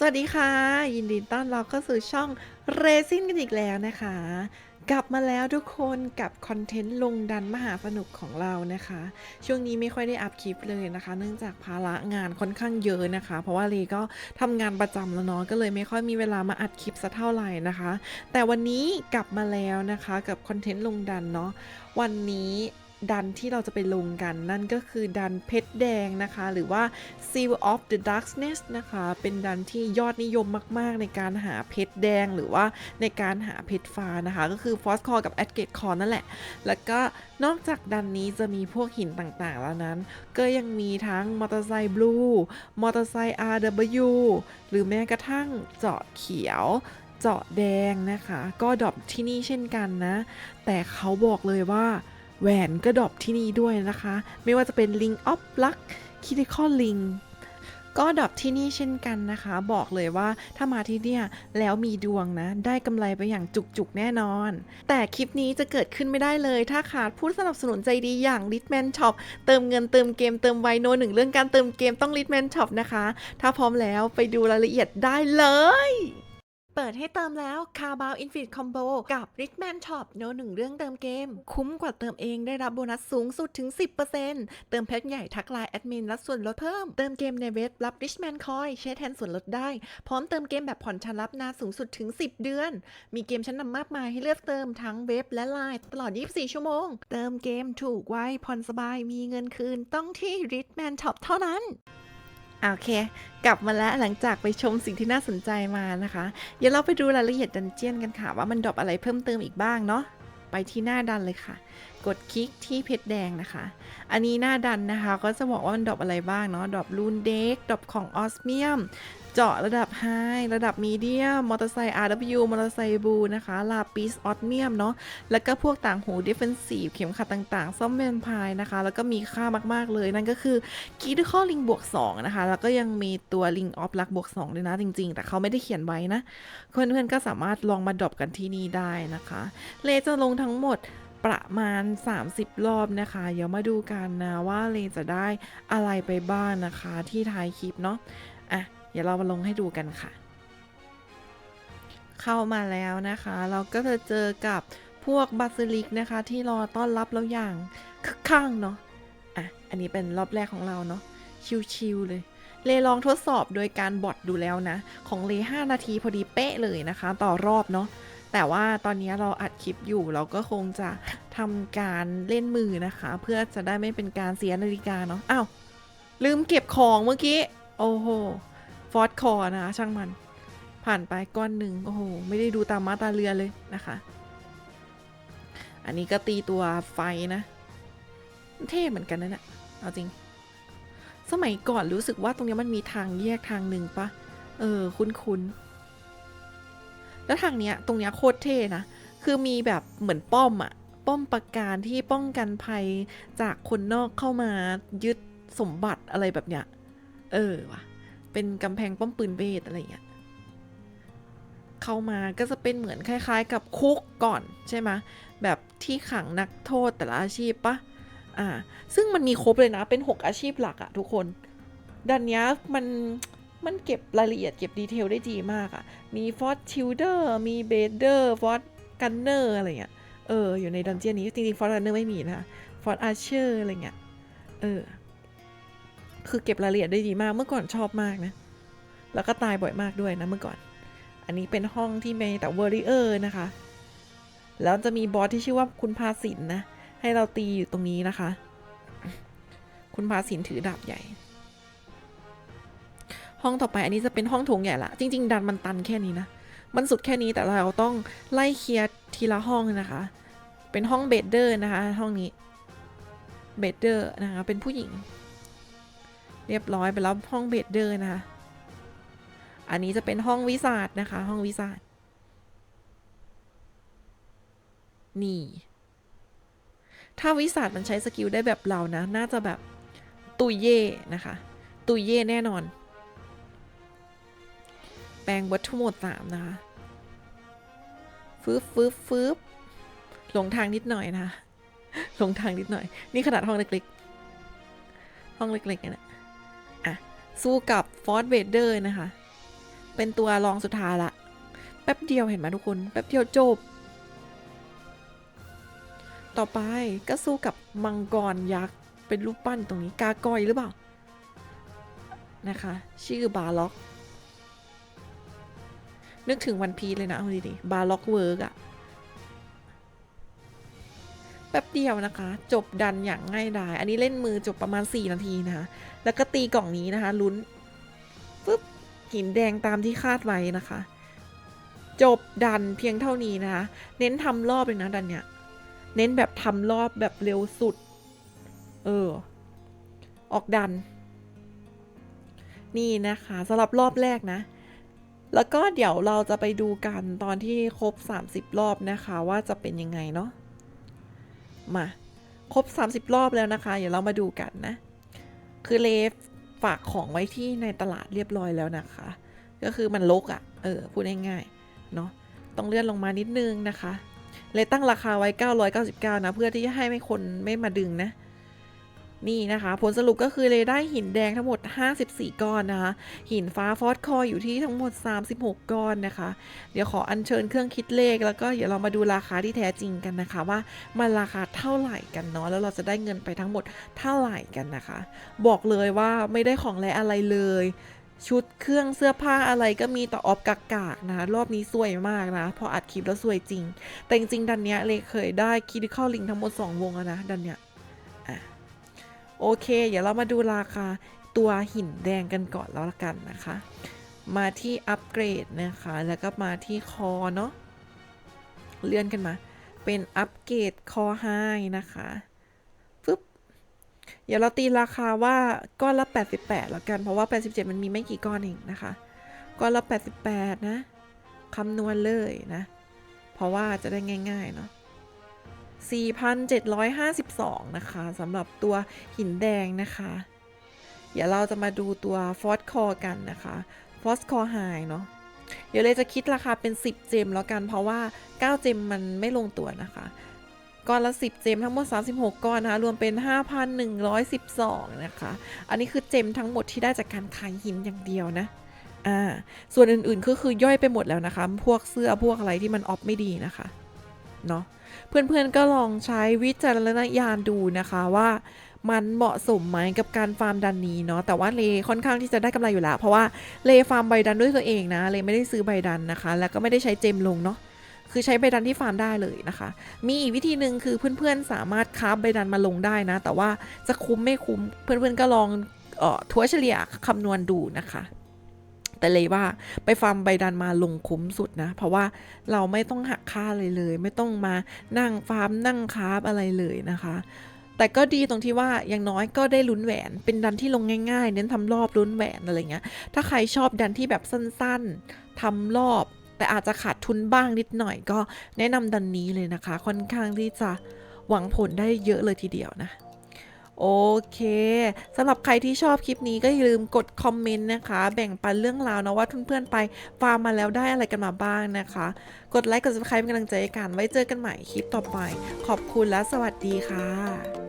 สวัสดีค่ะ ยินดีต้อนรับเข้าสู่ช่องเรซินกันอีกแล้วนะคะ กลับมาแล้วทุกคนกับคอนเทนต์ลงดันมหาสนุกของเรานะคะ ช่วงนี้ไม่ค่อยได้อัพคลิปเลยนะคะ เนื่องจากภาระงานค่อนข้างเยอะนะคะ เพราะว่าเลก็ทำงานประจำแล้วเนาะก็เลยไม่ค่อยมีเวลามาอัดคลิปสักเท่าไหร่นะคะ แต่วันนี้กลับมาแล้วนะคะกับคอนเทนต์ลงดันเนาะวันนี้ ดันที่เราจะไปลงกันนั่นก็คือดันเพชรแดงนะคะ หรือว่า Seal of the Darkness นะคะ เป็นดันที่ยอดนิยมมาก ๆ ในการหาเพชรแดงหรือว่าในการหาเพชรฟ้านะคะ ก็คือ f o s c o r กับ a d g a t e Core นั่นแหละ แล้วก็นอกจากดันนี้จะมีพวกหินต่างๆ แล้วนั้น ก็ยังมีทั้งมอเตอร์ไซค์บลูมอเตอร์ไซค์ RW หรือแม้กระทั่งเจาะเขียวเจาะแดงนะคะ ก็ดรอปที่นี่เช่นกันนะ แต่เขาบอกเลยว่า แหวนก็ดรอปที่นี่ด้วยนะคะ ไม่ว่าจะเป็น Link of Luck Critical Link ก็ดรอปที่นี่เช่นกันนะคะ บอกเลยว่าถ้ามาที่เนี่ยแล้วมีดวงนะ ได้กำไรไปอย่างจุกๆแน่นอน แต่คลิปนี้จะเกิดขึ้นไม่ได้เลย ถ้าขาดผู้สนับสนุนใจดีอย่าง Litman Shop เติมเงินเติมเกมเติมไวโนหนึ่งเรื่องการเติมเกมต้อง Litman Shop นะคะ ถ้าพร้อมแล้วไปดูรายละเอียดได้เลย เปิดให้เติมแล้ว c a r b o u Infinite Combo กับ Richman Shop โนหนึ่งเรื่องเติมเกม คุ้มกว่าเติมเองได้รับโบนัสสูงสุดถึง 10%เติมแพ็คใหญ่ทักไลน์แอดมินรับส่วนลดเพิ่ม เติมเกมในเว็บรับ Richman Coin ใช้แทนส่วนลดได้ พร้อมเติมเกมแบบผ่อนชำระนานสูงสุดถึง 10 เดือน มีเกมชั้นนำมากมายให้เลือกเติมทั้งเว็บและไลน์ตลอด 24 ชั่วโมง เติมเกมถูกไวผ่อนสบายมีเงินคืนต้องที่ Richman Shop เท่านั้น โอเค กลับมาแล้วหลังจากไปชมสิ่งที่น่าสนใจมานะคะ เดี๋ยวเราไปดูรายละเอียดดันเจียนกันค่ะ ว่ามันดรอปอะไรเพิ่มเติมอีกบ้างเนาะไปที่หน้าดันเลยค่ะ กดคลิกที่เพชรแดงนะคะ อันนี้หน้าดันนะคะ ก็จะบอกว่ามันดรอปอะไรบ้างเนาะดรอปรูนเด็กดรอปของออสเมียม เจาะระดับไฮระดับมีเดียม มอเตอร์ไซค์ RW มอเตอร์ไซค์บูนะคะ ลาปิสออสเมียมเนาะ แล้วก็พวกต่างหูดิฟเฟนซีฟเข็มขัดต่างๆ ซ่อมแมนพายนะคะ แล้วก็มีค่ามากๆเลย นั่นก็คือคีดข้อลิงบวก 2 นะคะ แล้วก็ยังมีตัวลิงออฟลักบวก2ด้วยนะจริง ๆ แต่เขาไม่ได้เขียนไว้นะ เพื่อนๆก็สามารถลองมาดรอปกันที่นี่ได้นะคะ เลจะลงทั้งหมด ประมาณ 30 รอบนะคะ เดี๋ยวมาดูกันนะว่าเลจะได้อะไรไปบ้างนะคะที่ท้ายคลิปเนาะอะเดี๋ยวเรามาลงให้ดูกันค่ะ เข้ามาแล้วนะคะ เราก็จะเจอกับพวกบาซิลิกนะคะ ที่รอต้อนรับเราอย่างคึกคักเนาะอะอันนี้เป็นรอบแรกของเราเนาะชิวๆเลยเลลองทดสอบโดยการบอทดูแล้วนะ ของเล5นาทีพอดีเป๊ะเลยนะคะ ต่อรอบเนาะ แต่ว่าตอนนี้เราอัดคลิปอยู่เราก็คงจะทำการเล่นมือนะคะ เพื่อจะได้ไม่เป็นการเสียนาฬิกาเนาะอ้าวลืมเก็บของเมื่อกี้ โอ้โหฟอสคอร์นะคะช่างมัน ผ่านไปก้อนหนึ่งโอ้โห ไม่ได้ดูตามมาตาเรือเลยนะคะ อันนี้ก็ตีตัวไฟนะเท่เหมือนกันนะเนี่ยเอาจริง สมัยก่อนรู้สึกว่าตรงนี้มันมีทางแยกทางหนึ่งปะ เออ คุ้นๆ แล้วทางเนี้ยตรงเนี้ยโคตรเท่นะ คือมีแบบเหมือนป้อมอะป้อมปราการที่ป้องกันภัยจากคนนอกเข้ามายึดสมบัติอะไรแบบเนี้ย เออว่ะ เป็นกำแพงป้อมปืนเวทอะไรอย่างเงี้ย เข้ามาก็จะเป็นเหมือนคล้าย ๆ กับคุกก่อนใช่ไหมแบบที่ขังนักโทษแต่ละอาชีพปะอ่า ซึ่งมันมีครบเลยนะ เป็น 6 อาชีพหลักอะทุกคนดันเนี้ยมัน มันเก็บรายละเอียดเก็บดีเทลได้ดีมากอะมีฟอสชิลเดอร์มีเบเดอร์ฟอสกันเนอร์อะไรเงี้ย เออ อยู่ในดันเจียนนี้ จริงๆฟอสกันเนอร์ไม่มีนะคะฟอสอาร์เชอร์อะไรเงี้ย เออ คือเก็บรายละเอียดได้ดีมาก เมื่อก่อนชอบมากนะ แล้วก็ตายบ่อยมากด้วยนะเมื่อก่อน อันนี้เป็นห้องที่มีแต่วอริเออร์นะคะ แล้วจะมีบอสที่ชื่อว่าคุณพาสินนะ ให้เราตีอยู่ตรงนี้นะคะ คุณพาสินถือดาบใหญ่ ห้องต่อไปอันนี้จะเป็นห้องโถงใหญ่ละ จริง ๆ ดันมันตันแค่นี้นะ มันสุดแค่นี้แต่เราต้องไล่เคลียร์ทีละห้องนะคะ เป็นห้องเบดเดอร์นะคะ ห้องนี้เบดเดอร์นะคะ เป็นผู้หญิง เรียบร้อยไปแล้วห้องเบดเดอร์นะคะ อันนี้จะเป็นห้องวิสาดนะคะ ห้องวิสาดนี่ ถ้าวิสาดมันใช้สกิลได้แบบเรานะ น่าจะแบบตุยเย่นะคะ ตุยเย่แน่นอน ปลงวัตถุหมดสามนะคะฟืบฟืบฟืบหลงทางนิดหน่อยนะคะหลงทางนิดหน่อย นี่ขนาดห้องเล็กๆ ห้องเล็กๆนะอะ สู้กับฟอร์ดเวเดอร์นะคะ เป็นตัวรองสุดท้ายละ แป๊บเดียวเห็นไหมทุกคน แป๊บเดียวจบ ต่อไปก็สู้กับมังกรยักษ์ เป็นรูปปั้นตรงนี้ กากอยหรือเปล่า นะคะ ชื่อบาล็อก นึกถึงวันพีเลยนะเอาดีๆบาล็อกเวิร์กอะแป๊บเดียวนะคะ จบดันอย่างง่ายดาย อันนี้เล่นมือจบประมาณ 4 นาทีนะคะ แล้วก็ตีกล่องนี้นะคะ ลุ้นปึ๊บหินแดงตามที่คาดไว้นะคะ จบดันเพียงเท่านี้นะคะ เน้นทำรอบเลยนะดันเนี่ย เน้นแบบทำรอบแบบเร็วสุด เออ ออกดัน นี่นะคะสำหรับรอบแรกนะ แล้วก็เดี๋ยวเราจะไปดูกันตอนที่ครบ 30 รอบนะคะว่าจะเป็นยังไงเนาะมาครบ 30 รอบแล้วนะคะ เดี๋ยวเรามาดูกันนะ คือเลฟฝากของไว้ที่ในตลาดเรียบร้อยแล้วนะคะ ก็คือมันลกอะ่ะ เออ พูดง่ายๆเนาะต้องเลื่อนลงมานิดนึงนะคะ เลยตั้งราคาไว้ 999 นะ เพื่อที่จะให้ไม่คนไม่มาดึงนะ นี่นะคะ ผลสรุปก็คือเลยได้หินแดงทั้งหมด 54 ก้อนนะคะ หินฟ้าฟอสคออยู่ที่ทั้งหมด 36 ก้อนนะคะ เดี๋ยวขออัญเชิญเครื่องคิดเลข แล้วก็เดี๋ยวเรามาดูราคาที่แท้จริงกันนะคะ ว่ามันราคาเท่าไหร่กันเนาะแล้วเราจะได้เงินไปทั้งหมดเท่าไหร่กันนะคะ บอกเลยว่าไม่ได้ของแลอะไรเลยชุดเครื่องเสื้อผ้าอะไรก็มีแต่ออฟกากๆนะคะรอบนี้สวยมากนะ พออัดคลิปแล้วสวยจริง แต่จริงๆดันเนี้ยเลยเคยได้คิดเข้าลิงทั้งหมด 2 วงแล้วนะดันเนี้ย โอเค เดี๋ยวเรามาดูราคาตัวหินแดงกันก่อนแล้วละกันนะคะ มาที่อัปเกรดนะคะ แล้วก็มาที่คอเนาะ เลื่อนกันมา เป็นอัปเกรดคอไฮนะคะปึ๊บ เดี๋ยวเราตีราคาว่าก้อนละ 88 แล้วกัน เพราะว่า 87 มันมีไม่กี่ก้อนเองนะคะ ก้อนละ 88 นะ คำนวณเลยนะ เพราะว่าจะได้ง่าย ๆ เนาะ 4,752 นะคะสำหรับตัวหินแดงนะคะ เดี๋ยวเราจะมาดูตัวฟอสคอกันนะคะฟอสคอไฮเนาะเดี๋ยวเลยจะคิดราคาเป็น 10 เจมแล้วกันเพราะว่า 9 เจมมันไม่ลงตัวนะคะก้อนละ 10 เจมทั้งหมด 36 ก้อนนะคะรวมเป็น 5,112 นะคะ อันนี้คือเจมทั้งหมดที่ได้จากการขายหินอย่างเดียวนะอ่าส่วนอื่นๆก็คือย่อยไปหมดแล้วนะคะ พวกเสื้อพวกอะไรที่มันออฟไม่ดีนะคะเนาะ เพื่อนๆก็ลองใช้วิจารณญาณดูนะคะว่ามันเหมาะสมไหมกับการฟาร์มดันนี้เนาะแต่ว่าเลค่อนข้างที่จะได้กำไรอยู่แล้ว เพราะว่าเลฟาร์มใบดันด้วยตัวเองนะเลไม่ได้ซื้อใบดันนะคะ แล้วก็ไม่ได้ใช้เจมลงเนาะคือใช้ใบดันที่ฟาร์มได้เลยนะคะ มีอีกวิธีหนึ่งคือเพื่อนๆสามารถคราฟใบดันมาลงได้นะ แต่ว่าจะคุ้มไม่คุ้มเพื่อนๆก็ลองเอ่อทัวเฉลี่ยคำนวณดูนะคะ แต่เลยว่าไปฟาร์มใบดันมาลงคุ้มสุดนะ เพราะว่าเราไม่ต้องหักค่าเลยเลย ไม่ต้องมานั่งฟาร์มนั่งคราฟอะไรเลยนะคะ แต่ก็ดีตรงที่ว่าอย่างน้อยก็ได้ลุ้นแหวน เป็นดันที่ลงง่ายๆ เน้นทำรอบลุ้นแหวนอะไรเงี้ย ถ้าใครชอบดันที่แบบสั้นๆทำรอบ แต่อาจจะขาดทุนบ้างนิดหน่อยก็แนะนำดันนี้เลยนะคะ ค่อนข้างที่จะหวังผลได้เยอะเลยทีเดียวนะ โอเคสำหรับใครที่ชอบคลิปนี้ก็อย่าลืมกดคอมเมนต์นะคะ แบ่งปันเรื่องราวนะว่าเพื่อนๆไปฟาร์มมาแล้วได้อะไรกันมาบ้างนะคะ กดไลค์กดซับสไครป์เป็นกำลังใจกันไว้เจอกันใหม่คลิปต่อไป ขอบคุณและสวัสดีค่ะ